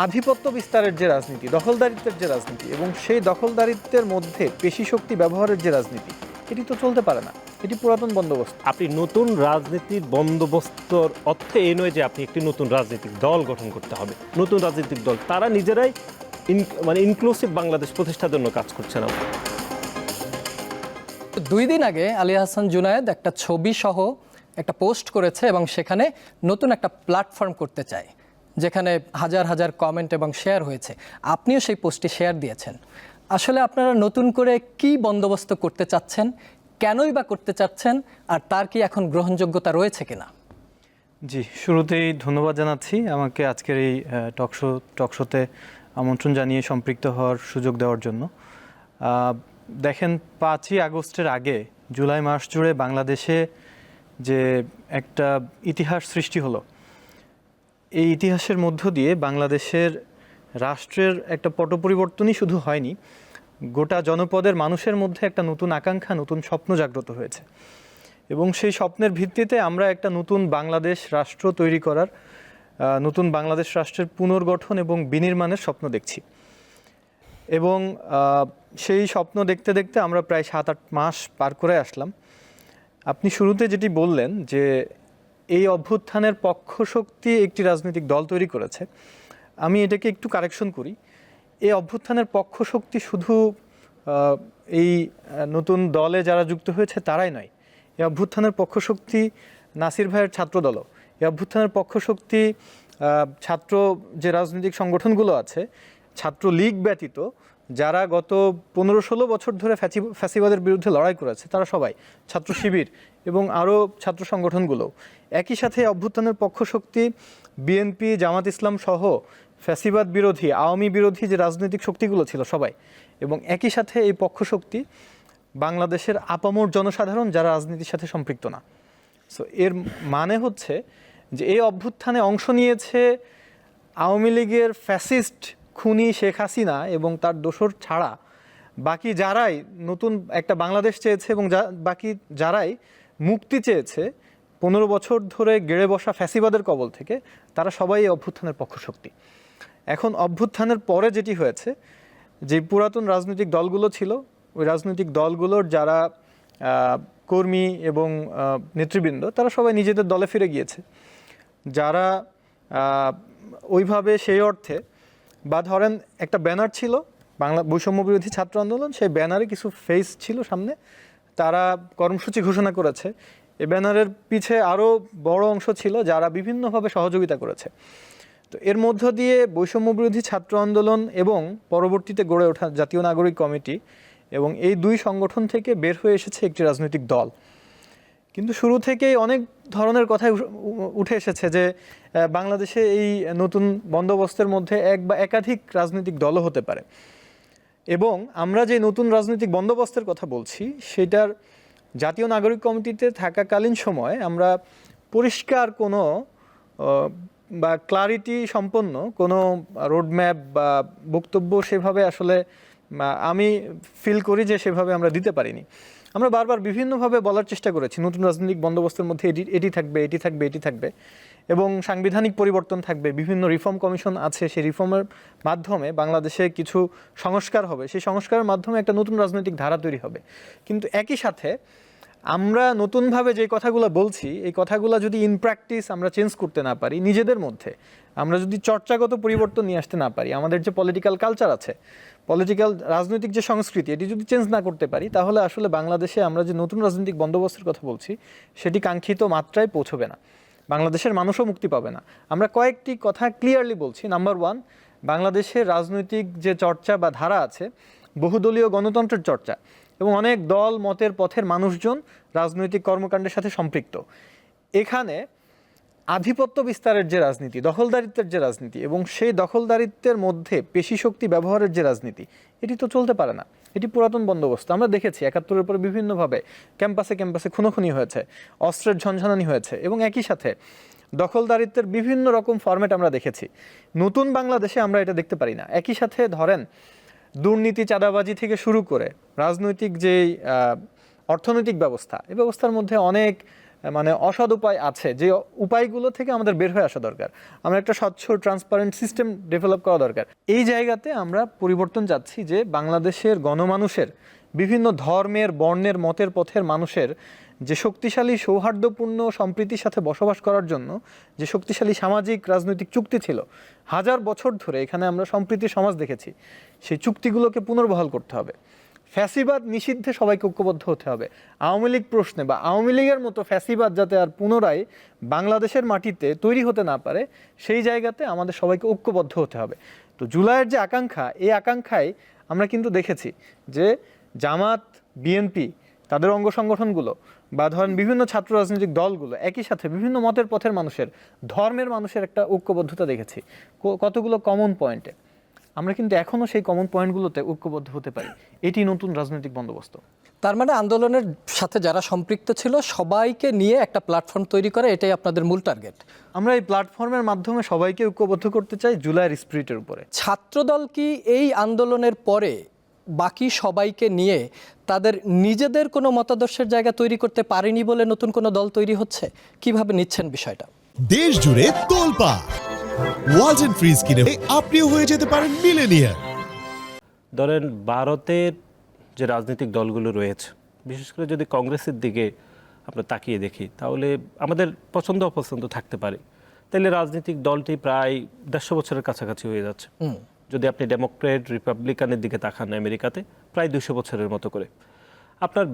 আধিপত্য বিস্তারের যে রাজনীতি দখলদারিত্বের যে রাজনীতি এবং সেই দখলদারিত্বের মধ্যে পেশি শক্তি ব্যবহারের যে রাজনীতি এটি তো চলতে পারে না। এটি পুরাতন বন্দোবস্ত। আপনি নতুন রাজনীতির বন্দোবস্তর অর্থে এ নয় যে আপনি একটি নতুন রাজনৈতিক দল গঠন করতে হবে। নতুন রাজনৈতিক দল তারা নিজেরাই ইন- মানে ইনক্লুসিভ বাংলাদেশ প্রতিষ্ঠার জন্য কাজ করছে না। দুই দিন আগে আলী হাসান জুনায়েদ একটা ছবি সহ একটা পোস্ট করেছে এবং সেখানে নতুন একটা প্ল্যাটফর্ম করতে চায়। যেখানে হাজার হাজার কমেন্ট এবং শেয়ার হয়েছে, আপনিও সেই পোস্টটি শেয়ার দিয়েছেন। আসলে আপনারা নতুন করে কি বন্দোবস্ত করতে চাচ্ছেন, কেনই বা করতে চাচ্ছেন, আর তার কি এখন গ্রহণযোগ্যতা রয়েছে কিনা? জি, শুরুতেই ধন্যবাদ জানাচ্ছি আমাকে আজকের এই টকশো টকশোতে আমন্ত্রণ জানিয়ে সম্পৃক্ত হওয়ার সুযোগ দেওয়ার জন্য। দেখেন, পাঁচই আগস্টের আগে, জুলাই মাস জুড়ে বাংলাদেশে যে একটা ইতিহাস সৃষ্টি হলো এই ইতিহাসের মধ্য দিয়ে বাংলাদেশের রাষ্ট্রের একটা পট পরিবর্তনই শুধু হয়নি, গোটা জনপদের মানুষের মধ্যে একটা নতুন আকাঙ্ক্ষা, নতুন স্বপ্ন জাগ্রত হয়েছে। এবং সেই স্বপ্নের ভিত্তিতে আমরা একটা নতুন বাংলাদেশ রাষ্ট্র তৈরি করার নতুন বাংলাদেশ রাষ্ট্রের পুনর্গঠন এবং বিনির্মাণের স্বপ্ন দেখছি। এবং সেই স্বপ্ন দেখতে দেখতে আমরা প্রায় সাত আট মাস পার করে আসলাম। আপনি শুরুতে যেটি বললেন যে এই অভ্যুত্থানের পক্ষ শক্তি একটি রাজনৈতিক দল তৈরি করেছে। আমি এটাকে একটু কারেকশন করি। এই অভ্যুত্থানের পক্ষ শক্তি শুধু এই নতুন দলে যারা যুক্ত হয়েছে তারাই নয়। এই অভ্যুত্থানের পক্ষ শক্তি নাসির ভাইয়ের ছাত্রদলও। এই অভ্যুত্থানের পক্ষ শক্তি ছাত্র যে রাজনৈতিক সংগঠনগুলো আছে, ছাত্র লীগ ব্যতীত, যারা গত পনেরো ষোলো বছর ধরে ফ্যাসি- ফ্যাসিবাদের বিরুদ্ধে লড়াই করেছে, তারা সবাই ছাত্র শিবির এবং আরও ছাত্র সংগঠনগুলো। একই সাথে অভ্যুত্থানের পক্ষ শক্তি বিএনপি, জামাত ইসলাম সহ ফ্যাসিবাদ বিরোধী, আওয়ামী বিরোধী যে রাজনৈতিক শক্তিগুলো ছিল সবাই এবং একই সাথে এই পক্ষ শক্তি বাংলাদেশের আপামর জনসাধারণ যারা রাজনীতির সাথে সম্পৃক্ত না। সো এর মানে হচ্ছে যে এই অভ্যুত্থানে অংশ নিয়েছে আওয়ামী লীগের ফ্যাসিস্ট খুনি শেখ হাসিনা এবং তার দোসর ছাড়া। বাকি যারাই নতুন একটা বাংলাদেশ চেয়েছে এবং বাকি যারাই মুক্তি চেয়েছে পনেরো বছর ধরে গেড়ে বসা ফ্যাসিবাদের কবল থেকে, তারা সবাই এই অভ্যুত্থানের পক্ষ শক্তি। এখন অভ্যুত্থানের পরে যেটি হয়েছে, যে পুরাতন রাজনৈতিক দলগুলো ছিল, ওই রাজনৈতিক দলগুলোর যারা কর্মী এবং নেতৃবৃন্দ, তারা সবাই নিজেদের দলে ফিরে গিয়েছে। যারা ওইভাবে সেই অর্থে, বা ধরেন একটা ব্যানার ছিল, বাংলা বৈষম্য বিরোধী ছাত্র আন্দোলন, সেই ব্যানারে কিছু ফেস ছিল সামনে তারা কর্মসূচি ঘোষণা করেছে। এ ব্যানারের পিছে আরও বড় অংশ ছিল যারা বিভিন্নভাবে সহযোগিতা করেছে। তো এর মধ্য দিয়ে বৈষম্য বিরোধী ছাত্র আন্দোলন এবং পরবর্তীতে গড়ে ওঠা জাতীয় নাগরিক কমিটি এবং এই দুই সংগঠন থেকে বের হয়ে এসেছে একটি রাজনৈতিক দল। কিন্তু শুরু থেকেই অনেক ধরনের কথাই উঠে এসেছে যে বাংলাদেশে এই নতুন বন্দোবস্তের মধ্যে এক বা একাধিক রাজনৈতিক দলও হতে পারে। এবং আমরা যে নতুন রাজনৈতিক বন্দোবস্তের কথা বলছি, সেটার জাতীয় নাগরিক কমিটিতে থাকাকালীন সময় আমরা পরিষ্কার কোনো বা ক্লারিটি সম্পন্ন কোনো রোডম্যাপ বা বক্তব্য সেভাবে আসলে আমি ফিল করি যে সেভাবে আমরা দিতে পারিনি। আমরা বারবার বিভিন্নভাবে বলার চেষ্টা করেছি, নতুন রাজনৈতিক বন্দোবস্তের মধ্যে এটি এটি থাকবে এটি থাকবে এটি থাকবে। এবং সাংবিধানিক পরিবর্তন থাকবে, বিভিন্ন রিফর্ম কমিশন আছে, সেই রিফর্মের মাধ্যমে বাংলাদেশে কিছু সংস্কার হবে। সেই সংস্কারের মাধ্যমে একটা নতুন রাজনৈতিক ধারা তৈরি হবে। কিন্তু একই সাথে আমরা নতুনভাবে যে কথাগুলো বলছি, এই কথাগুলো যদি ইন প্র্যাকটিস আমরা চেঞ্জ করতে না পারি, নিজেদের মধ্যে, আমরা যদি চর্চাগত পরিবর্তন নিয়ে আসতে না পারি, আমাদের যে পলিটিক্যাল কালচার আছে পলিটিক্যাল রাজনৈতিক যে সংস্কৃতি, এটি যদি চেঞ্জ না করতে পারি, তাহলে আসলে বাংলাদেশে আমরা যে নতুন রাজনৈতিক বন্দোবস্তের কথা বলছি, সেটি কাঙ্ক্ষিত মাত্রায় পৌঁছবে না। বাংলাদেশের মানুষও মুক্তি পাবে না। আমরা কয়েকটি কথা ক্লিয়ারলি বলছি। নাম্বার ওয়ান বাংলাদেশের রাজনৈতিক যে চর্চা বা ধারা আছে, বহুদলীয় গণতন্ত্রের চর্চা এবং অনেক দল, মতের পথের মানুষজন রাজনৈতিক কর্মকাণ্ডের সাথে সম্পৃক্ত। এখানে আধিপত্য বিস্তারের যে রাজনীতি, দখলদারিত্বের যে রাজনীতি এবং সেই দখলদারিত্বের মধ্যে পেশি শক্তি ব্যবহারের যে রাজনীতি এটি তো চলতে পারে না। এটি পুরাতন বন্দোবস্ত। আমরা দেখেছি একাত্তরের পরে বিভিন্নভাবে ক্যাম্পাসে ক্যাম্পাসে খুনোখুনি হয়েছে, অস্ত্রের ঝনঝনানি হয়েছে এবং একই সাথে দখলদারিত্বের বিভিন্ন রকম ফরম্যাট আমরা দেখেছি। নতুন বাংলাদেশে আমরা এটা দেখতে পারি না। একই সাথে ধরেন, দুর্নীতি চাঁদাবাজি থেকে শুরু করে রাজনৈতিক যেই অর্থনৈতিক ব্যবস্থা এই ব্যবস্থার মধ্যে অনেক মানে অসৎ উপায় আছে, যে উপায়গুলো থেকে আমাদের বের হয়ে আসা দরকার। আমরা একটা স্বচ্ছ ট্রান্সপারেন্ট সিস্টেম ডেভেলপ করা দরকার। এই জায়গাতে আমরা পরিবর্তন চাচ্ছি যে বাংলাদেশের গণমানুষের, বিভিন্ন ধর্মের, বর্ণের, মতের পথের মানুষের যে শক্তিশালী, সৌহার্দ্যপূর্ণ, সম্প্রীতির সাথে বসবাস করার জন্য যে শক্তিশালী সামাজিক, রাজনৈতিক চুক্তি ছিল, হাজার বছর ধরে এখানে আমরা সম্প্রীতির সমাজ দেখেছি, সেই চুক্তিগুলোকে পুনর্বহাল করতে হবে। ফ্যাসিবাদ নিষিদ্ধে সবাইকে ঐক্যবদ্ধ হতে হবে। আওয়ামী লীগ প্রশ্নে বা আওয়ামী লীগের মতো ফ্যাসিবাদ যাতে আর পুনরায় বাংলাদেশের মাটিতে তৈরি হতে না পারে, সেই জায়গাতে আমাদের সবাইকে ঐক্যবদ্ধ হতে হবে। তো জুলাইয়ের যে আকাঙ্ক্ষা, এই আকাঙ্ক্ষায় আমরা কিন্তু দেখেছি যে জামাত, বিএনপি তাদের অঙ্গ সংগঠনগুলো বা ধরেন বিভিন্ন ছাত্র রাজনৈতিক দলগুলো একই সাথে বিভিন্ন মতের পথের মানুষের, ধর্মের মানুষের একটা ঐক্যবদ্ধতা দেখেছি। কতগুলো কমন পয়েন্টে আমরা কিন্তু এখনও সেই কমন পয়েন্টগুলোতে ঐক্যবদ্ধ হতে পারি। এটি নতুন রাজনৈতিক বন্দোবস্ত। তার মানে আন্দোলনের সাথে যারা সম্পৃক্ত ছিল সবাইকে নিয়ে একটা প্ল্যাটফর্ম তৈরি করা এটাই আপনাদের মূল টার্গেট আমরা এই প্ল্যাটফর্মের মাধ্যমে সবাইকে ঐক্যবদ্ধ করতে চাই জুলাইয়ের স্পিরিটের উপরে। ছাত্রদল কি এই আন্দোলনের পরে বাকি সবাইকে নিয়ে তাদের নিজেদের কোনো মতাদর্শের জায়গা তৈরি করতে পারেনি বলে নতুন কোনো দল তৈরি হচ্ছে? কীভাবে নিচ্ছেন বিষয়টা? দেশ জুড়ে তোলপা ওয়ালটন ফ্রিজ কিনে আপনিও হয়ে যেতে পারেন মিলেনিয়ার ধরেন ভারতের যে রাজনৈতিক দলগুলো রয়েছে বিশেষ করে যদি কংগ্রেসের দিকে আমরা তাকিয়ে দেখি তাহলে আমাদের পছন্দ অপছন্দ থাকতে পারে। তাহলে রাজনৈতিক দলটি প্রায় দেড়শো বছরের কাছাকাছি হয়ে যাচ্ছে। যদি আপনি ডেমোক্রেট রিপাবলিকানের দিকে তাকান আমেরিকাতে প্রায় দুশো বছরের মতো করে। আপনার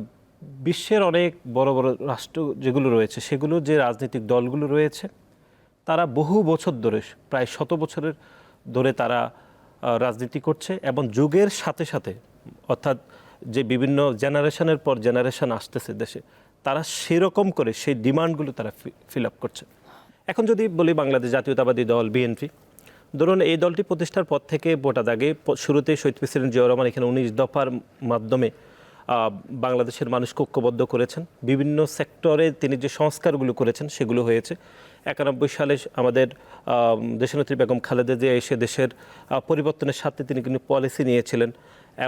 বিশ্বের অনেক বড় বড় রাষ্ট্র যেগুলো রয়েছে সেগুলো যে রাজনৈতিক দলগুলো রয়েছে তারা বহু বছর ধরে, প্রায় শত বছরের ধরে তারা রাজনীতি করছে এবং যুগের সাথে সাথে, অর্থাৎ যে বিভিন্ন জেনারেশনের পর জেনারেশন আসতেছে দেশে, তারা সেরকম করে সেই ডিমান্ডগুলো তারা ফিল আপ করছে। এখন যদি বলি বাংলাদেশ জাতীয়তাবাদী দল, বিএনপি, ধরুন এই দলটি প্রতিষ্ঠার পর থেকে ভোটা দাগে শুরুতে শহীদ প্রেসিডেন্ট জিয়া রহমান এখানে উনিশ দফার মাধ্যমে বাংলাদেশের মানুষকে ঐক্যবদ্ধ করেছেন। বিভিন্ন সেক্টরে তিনি যে সংস্কারগুলো করেছেন সেগুলো হয়েছে। একানব্বই সালে আমাদের দেশনেত্রী বেগম খালেদা জিয়া এসে দেশের পরিবর্তনের সাথে তিনি কিন্তু পলিসি নিয়েছিলেন।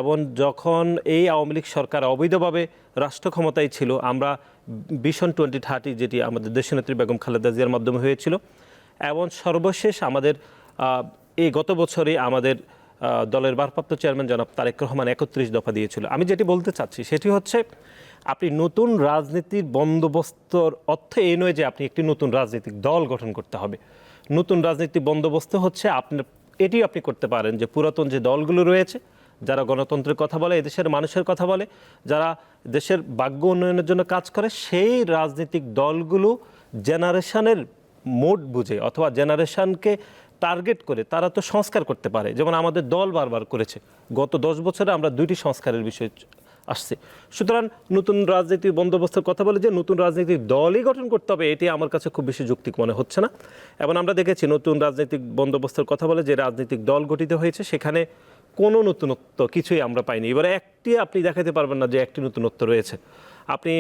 এবং যখন এই আওয়ামী লীগ সরকার অবৈধভাবে রাষ্ট্র ক্ষমতায় ছিল, আমরা ভিশন টোয়েন্টি থার্টি যেটি আমাদের দেশনেত্রী বেগম খালেদা জিয়ার মাধ্যমে হয়েছিল, এবং সর্বশেষ আমাদের এই গত বছরে আমাদের দলের ভারপ্রাপ্ত চেয়ারম্যান জনাব তারেক রহমান একত্রিশ দফা দিয়েছিল। আমি যেটি বলতে চাচ্ছি সেটি হচ্ছে, আপনি নতুন রাজনীতির বন্দোবস্তর অর্থ এই নয় যে আপনি একটি নতুন রাজনৈতিক দল গঠন করতে হবে। নতুন রাজনীতি বন্দোবস্ত হচ্ছে আপনার এটি আপনি করতে পারেন যে পুরাতন যে দলগুলো রয়েছে, যারা গণতন্ত্রের কথা বলে, এদেশের মানুষের কথা বলে, যারা দেশের ভাগ্য উন্নয়নের জন্য কাজ করে, সেই রাজনৈতিক দলগুলো জেনারেশনের মোড বুঝে অথবা জেনারেশনকে টার্গেট করে তারা তো সংস্কার করতে পারে। যেমন আমাদের দল বারবার করেছে, গত দশ বছরে আমরা দুইটি সংস্কারের বিষয়ে আসছে। সুতরাং নতুন রাজনীতির বন্দোবস্তের কথা বলে যে নতুন রাজনৈতিক দলই গঠন করতে হবে, এটি আমার কাছে খুব বেশি যৌক্তিক মনে হচ্ছে না। এবং আমরা দেখেছি নতুন রাজনৈতিক বন্দোবস্তের কথা বলে যে রাজনৈতিক দল গঠিত হয়েছে, সেখানে কোনো নতুনত্ব কিছুই আমরা পাইনি। এবারে একটি আপনি দেখাতে পারবেন না যে একটি নতুনত্ব রয়েছে। আপনি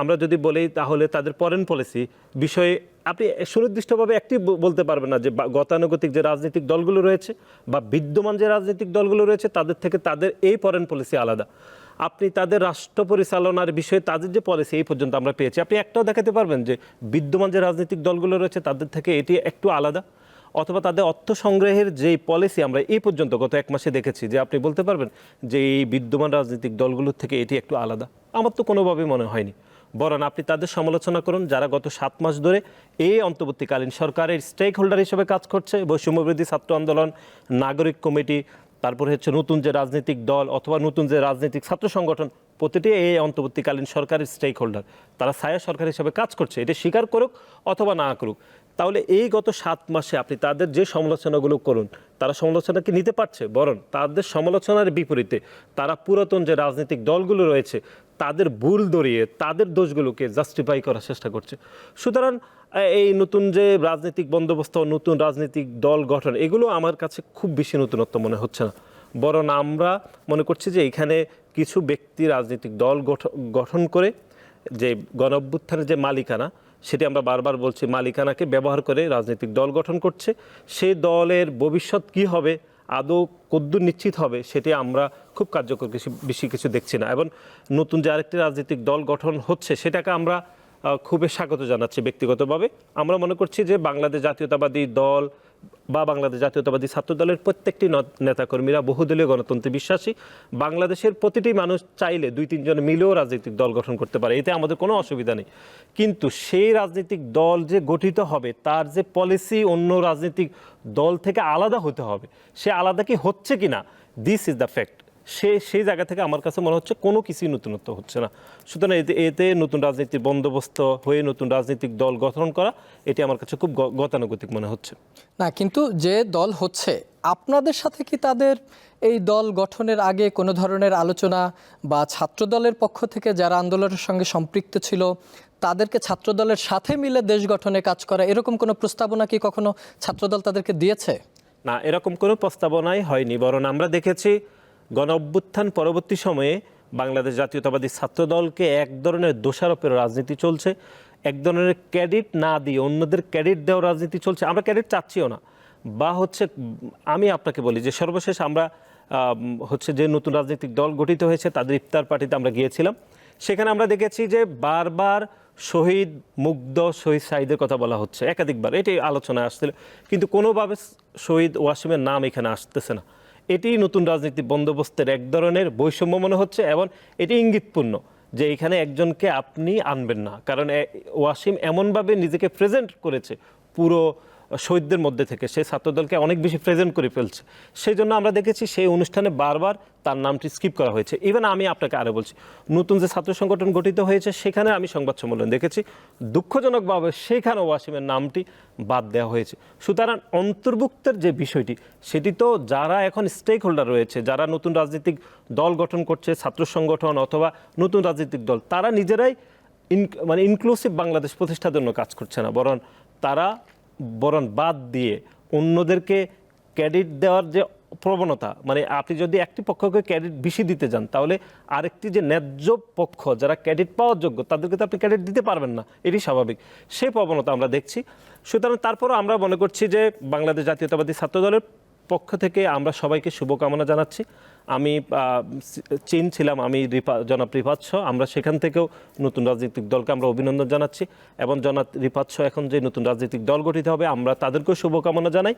আমরা যদি বলি তাহলে তাদের ফরেন পলিসি বিষয়ে আপনি সুনির্দিষ্টভাবে একটি বলতে পারবেন না যে গতানুগতিক যে রাজনৈতিক দলগুলো রয়েছে বা বিদ্যমান যে রাজনৈতিক দলগুলো রয়েছে তাদের থেকে তাদের এই ফরেন পলিসি আলাদা। আপনি তাদের রাষ্ট্র পরিচালনার বিষয়ে তাদের যে পলিসি এই পর্যন্ত আমরা পেয়েছি। আপনি একটাও দেখাতে পারবেন যে বিদ্যমান যে রাজনৈতিক দলগুলো রয়েছে তাদের থেকে এটি একটু আলাদা। অথবা তাদের অর্থ সংগ্রহের যেই পলিসি আমরা এই পর্যন্ত গত এক মাসে দেখেছি, যে আপনি বলতে পারবেন যে এই বিদ্যমান রাজনৈতিক দলগুলোর থেকে এটি একটু আলাদা। আমার তো কোনোভাবেই মনে হয়নি। বরং আপনি তাদের সমালোচনা করুন, যারা গত সাত মাস ধরে এই অন্তর্বর্তীকালীন সরকারের স্টেক হোল্ডার হিসেবে কাজ করছে, বৈষম্যবিরোধী ছাত্র আন্দোলন, নাগরিক কমিটি, তারপরে হচ্ছে নতুন যে রাজনৈতিক দল অথবা নতুন যে রাজনৈতিক ছাত্র সংগঠন, প্রতিটি এই অন্তর্বর্তীকালীন সরকারের স্টেক হোল্ডার তারা ছায়া সরকার হিসেবে কাজ করছে। এটা স্বীকার করুক অথবা না করুক তাহলে এই গত সাত মাসে আপনি তাদের যে সমালোচনাগুলো করুন, তারা সমালোচনা কি নিতে পারছে? বরং তাদের সমালোচনার বিপরীতে তারা পুরাতন যে রাজনৈতিক দলগুলো রয়েছে, তাদের ভুল দরিয়ে তাদের দোষগুলোকে জাস্টিফাই করার চেষ্টা করছে। সুতরাং এই নতুন যে রাজনৈতিক বন্দোবস্ত, নতুন রাজনৈতিক দল গঠন, এগুলো আমার কাছে খুব বেশি নতুনত্ব মনে হচ্ছে না। বরং আমরা মনে করছি যে এখানে কিছু ব্যক্তি রাজনৈতিক দল গঠ- গঠন করে যে গণ যে মালিকানা সেটি আমরা বারবার বলছি, মালিকানাকে ব্যবহার করে রাজনৈতিক দল গঠন করছে। সেই দলের ভবিষ্যৎ কি হবে, আদৌ কদ্দূর নিশ্চিত হবে, সেটি আমরা খুব কার্যকর কিছু, বেশি কিছু দেখছি না। এবং নতুন যে আরেকটি রাজনৈতিক দল গঠন হচ্ছে, সেটাকে আমরা খুবই স্বাগত জানাচ্ছি ব্যক্তিগতভাবে। আমরা মনে করছি যে বাংলাদেশ জাতীয়তাবাদী দল বা বাংলাদেশ জাতীয়তাবাদী ছাত্র দলের প্রত্যেকটি নেতাকর্মীরা বহুদলীয় গণতন্ত্রে বিশ্বাসী। বাংলাদেশের প্রতিটি মানুষ চাইলে দুই, তিনজন মিলেও রাজনৈতিক দল গঠন করতে পারে। এতে আমাদের কোনো অসুবিধা নেই। কিন্তু সেই রাজনৈতিক দল যে গঠিত হবে, তার যে পলিসি অন্য রাজনৈতিক দল থেকে আলাদা হতে হবে, সে আলাদা কি হচ্ছে কি না দিস ইজ দ্য ফ্যাক্ট সে সেই জায়গা থেকে আমার কাছে মনে হচ্ছে কোনো কিছুই নতুনত্ব হচ্ছে না। সুতরাং এতে এতে নতুন রাজনীতির বন্দোবস্ত হয়ে নতুন রাজনৈতিক দল গঠন করা এটি আমার কাছে খুব গতানুগতিক মনে হচ্ছে। না কিন্তু যে দল হচ্ছে আপনাদের সাথে কি তাদের এই দল গঠনের আগে কোনো ধরনের আলোচনা বা ছাত্র দলের পক্ষ থেকে যারা আন্দোলনের সঙ্গে সম্পৃক্ত ছিল তাদেরকে ছাত্র দলের সাথে মিলে দেশ গঠনে কাজ করা এরকম কোনো প্রস্তাবনা কি কখনো ছাত্রদল তাদেরকে দিয়েছে? না এরকম কোনো প্রস্তাবনাই হয়নি বরং আমরা দেখেছি গণ অভ্যুত্থান পরবর্তী সময়ে বাংলাদেশ জাতীয়তাবাদী ছাত্র দলকে এক ধরনের দোষারোপের রাজনীতি চলছে। এক ধরনের ক্রেডিট না দিয়ে অন্যদের ক্রেডিট দেওয়ার রাজনীতি চলছে। আমরা ক্রেডিট চাচ্ছিও না। বা হচ্ছে, আমি আপনাকে বলি যে সর্বশেষ আমরা হচ্ছে যে নতুন রাজনৈতিক দল গঠিত হয়েছে, তাদের ইফতার পার্টিতে আমরা গিয়েছিলাম। সেখানে আমরা দেখেছি যে বারবার শহীদ মুগ্ধ শহীদ সাইদের কথা বলা হচ্ছে। একাধিকবার এটি আলোচনায় আসছিল। কিন্তু কোনোভাবে শহীদ ওয়াসিমের নাম এখানে আসতেছে না। এটি নতুন রাজনীতি বন্দোবস্তের এক ধরনের বৈষম্য মনে হচ্ছে এবং এটি ইঙ্গিতপূর্ণ যে এখানে একজনকে আপনি আনবেন না। কারণ ওয়াসিম এমনভাবে নিজেকে প্রেজেন্ট করেছে পুরো শহীদদের মধ্যে থেকে, সেই ছাত্রদলকে অনেক বেশি প্রেজেন্ট করে ফেলছে। সেই জন্য আমরা দেখেছি সেই অনুষ্ঠানে বারবার তার নামটি স্কিপ করা হয়েছে। ইভেন আমি আপনাকে আরও বলছি, নতুন যে ছাত্র সংগঠন গঠিত হয়েছে, সেখানে আমি সংবাদ সম্মেলন দেখেছি। দুঃখজনকভাবে সেখানে ওয়াসিমের নামটি বাদ দেওয়া হয়েছে। সুতরাং অন্তর্ভুক্তের যে বিষয়টি, সেটি তো যারা এখন স্টেক হোল্ডার রয়েছে, যারা নতুন রাজনৈতিক দল গঠন করছে, ছাত্র সংগঠন অথবা নতুন রাজনৈতিক দল, তারা নিজেরাই ইন মানে ইনক্লুসিভ বাংলাদেশ প্রতিষ্ঠার জন্য কাজ করছে না। বরং তারা বরং বাদ দিয়ে অন্যদেরকে ক্রেডিট দেওয়ার যে প্রবণতা মানে আপনি যদি একটি পক্ষকে ক্রেডিট বেশি দিতে যান, তাহলে আরেকটি যে ন্যায্য পক্ষ যারা ক্রেডিট পাওয়ার যোগ্য, তাদেরকে তো আপনি ক্রেডিট দিতে পারবেন না। এটি স্বাভাবিক। সেই প্রবণতা আমরা দেখছি। সুতরাং তারপরও আমরা মনে করছি যে বাংলাদেশ জাতীয়তাবাদী ছাত্রদলের পক্ষ থেকে আমরা সবাইকে শুভকামনা জানাচ্ছি। আমি চীন ছিলাম আমি জনাব রিপাচ্ছ আমরা সেখান থেকেও নতুন রাজনৈতিক দলকে আমরা অভিনন্দন জানাচ্ছি। এবং জনাব রিপাচ্ছ এখন যে নতুন রাজনৈতিক দল গঠিত হবে, আমরা তাদেরকেও শুভকামনা জানাই।